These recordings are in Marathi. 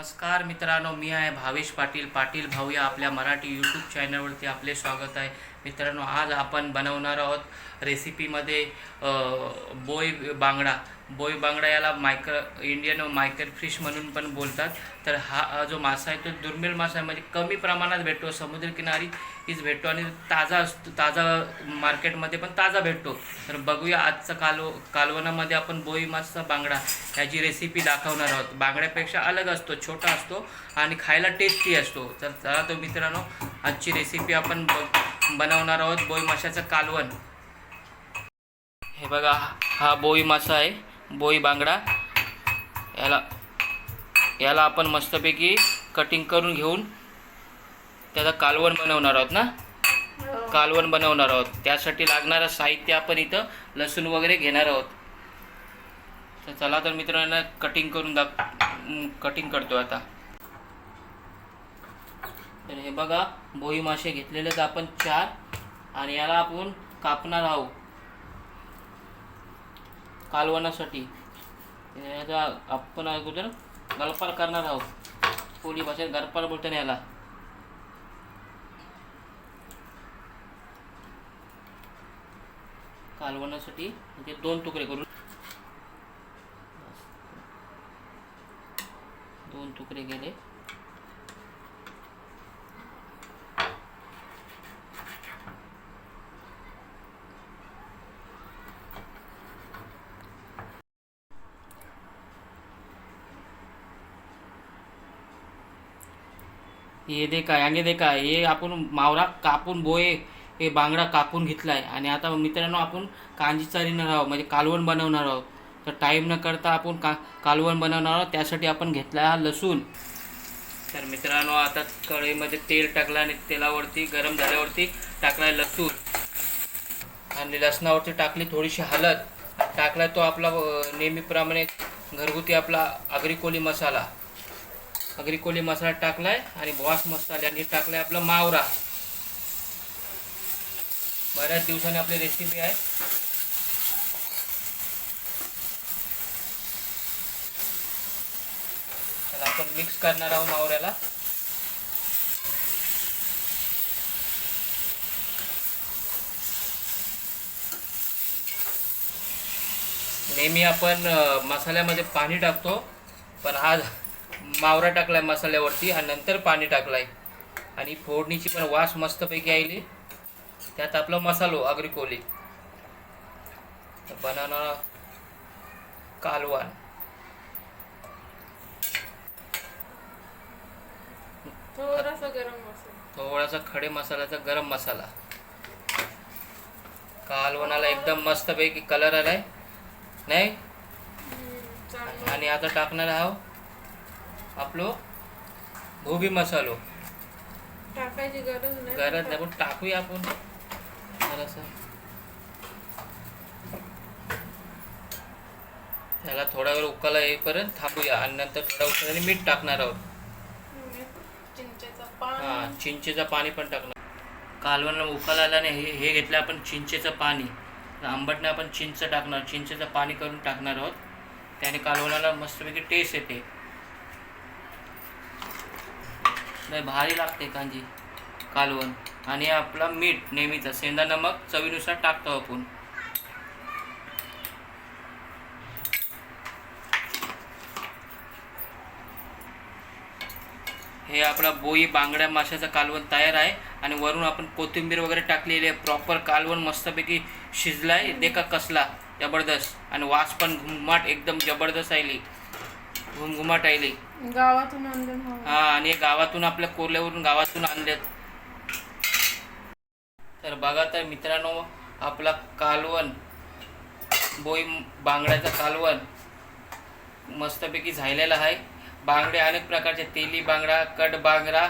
नमस्कार मित्रांनो मी आहे भावेश पाटील. पाटील भाऊ या आपल्या मराठी यूट्यूब चॅनलवरती आपले स्वागत आहे. मित्रांनो आज आपण बनवणार आहोत रेसिपीमध्ये बोय बोई बांगडा. बोई बांगडा याला मायक्र इंडियन मायकर फिश म्हणून पण बोलतात. तर हा जो मासा आहे तो दुर्मिळ मासा आहे. म्हणजे कमी प्रमाणात भेटतो. समुद्रकिनारी हीच भेटतो. आणि ताजा असतो ताजा मार्केटमध्ये पण ताजा भेटतो. तर बघूया आजचा कालव कालवनामध्ये आपण बोई मासा बांगडा याची रेसिपी दाखवणार आहोत. बांगड्यापेक्षा अलग असतो छोटा असतो आणि खायला टेस्टी असतो. तर चला तो मित्रांनो आजची रेसिपी आपण बघ बनवणार आहोत बोई माशाचं कालवण. हे बघा हा बोई मासा आहे बोई बांगडा. याला याला आपण मस्तपैकी कटिंग करून घेऊन त्याचं कालवण बनवणार आहोत ना? कालवण बनवणार आहोत. त्यासाठी लागणारं साहित्य आपण इथं लसूण वगैरे घेणार आहोत. तर चला तर मित्रांनो कटिंग करून दाख कटिंग करतो आता. तर हे बघा बोई मासे घेतलेलेच आपण चार आणि याला आपण कापणार आहोत. कालवणासाठी याचा आपण अगोदर गलपार करणार आहोत. कोली भाषेत गरपार बोलतो याला. कालवणासाठी म्हणजे दोन तुकडे करून. दोन तुकडे गेले. हे दे काय अंगे दे काय हे आपण मावरा कापून बोये हे बांगडा कापून घेतला आहे आणि आता मित्रांनो आपण कांजी चालणार आहोत म्हणजे कालवण बनवणार आहोत. तर टाईम न करता आपण का कालवण बनवणार आहोत त्यासाठी आपण घेतला हा लसूण. तर मित्रांनो आता कढईमध्ये तेल टाकलं आणि तेलावरती गरम झाल्यावरती टाकलाय लसूण. आणि लसणावरती टाकली थोडीशी हळद. टाकला तो आपला नेहमीप्रमाणे घरगुती आपला आगरी मसाला. अग्रिकोली मसाला टाकलाय आणि बॉस मसाला आणि टाकलाय आपला मावरा. बऱ्याच दिवसांनी आपली रेसिपी आहे. तर आपण मिक्स करणार आहोत मावऱ्याला. नेहमी आपण मसाल्यामध्ये पाणी टाकतो पण आज मावरा टाकलाय मसाल्यावरती आणि नंतर पाणी टाकलाय. आणि फोडणीची पण वास मस्तपैकी आली. त्यात आपला मसालो आगरी कोली बनवणारा कालवान थोडासा गरम मसाला. थोडासा खडे मसाल्याचा गरम मसाला. कालवणाला एकदम मस्तपैकी कलर आलाय. नाही? आणि आता टाकणार आहो आपलो भोबी मसालो. टाकायची गरज नाही. गरज नाही पण टाकूया आपण. जरासं. त्याला थोडा वेळ उकळला येईपर्यंत थांबूया आणि नंतर उकळल्याने मीठ टाकणार आहोत. हा चिंचेचं पाणी पण टाकणार. कालवण उकळला आल्याने हे हे घेतलं आपण चिंचेचं पाणी. आंबटने आपण चिंच टाकणार चिंचेचं पाणी करून टाकणार आहोत. त्याने कालवणाला मस्तपैकी टेस्ट येते. लय भारी लागते कांजी. कालवण. आणि आपला मीठ नेहमीचा सेंदा नमक चवीनुसार टाकतो आपण. हे आपला बोई बांगड्या माशाचं कालवण तयार आहे. आणि वरून आपण कोथिंबीर वगैरे टाकलेली आहे. प्रॉपर कालवण मस्तपैकी शिजलाय. दे कसला. जबरदस्त. आणि वास पण घुमाट एकदम जबरदस्त आली घुमघुमाट आली गावातून आणलं. हा आणि गावातून आपल्या कोरल्यावरून गावातून आणलेत. तर बघा तर मित्रांनो आपला कालवण बोई बांगड्याचा कालवण मस्तपैकी झालेला आहे. बांगडे अनेक प्रकारचे तेली बांगडा कट बांगडा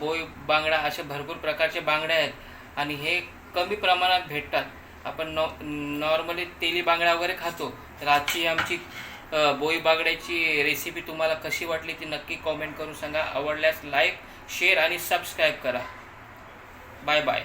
बोई बांगडा असे भरपूर प्रकारचे बांगडे आहेत. आणि हे कमी प्रमाणात भेटतात. आपण नॉ नॉर्मली तेली बांगडा वगैरे खातो. तर आजची आमची बोई बागड्याची रेसिपी तुम्हाला कशी वाटली ती नक्की कॉमेंट करून सांगा. आवडल्यास लाईक शेअर आणि सबस्क्राईब करा. Bye bye